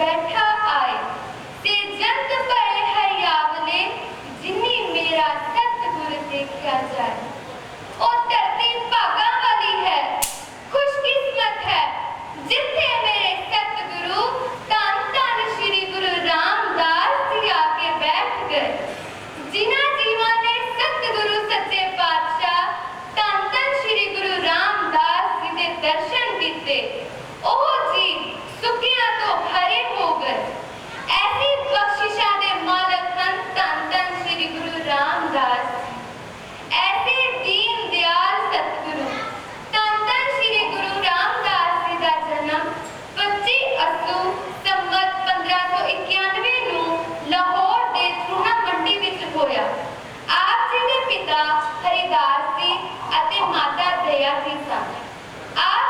ਬੈਠਾ ਆਏ। ਤੇ ਜੰਤ ਭਰੇ ਹਰਿਆਵਲੇ ਜਿਨੀ ਮੇਰਾ ਸਤਿਗੁਰ ਦੇਖਿਆ ਜਾਏ। ਅਤੇ ਮਾਤਾ ਦਇਆ ਦੀ ਸਾਥ ਆ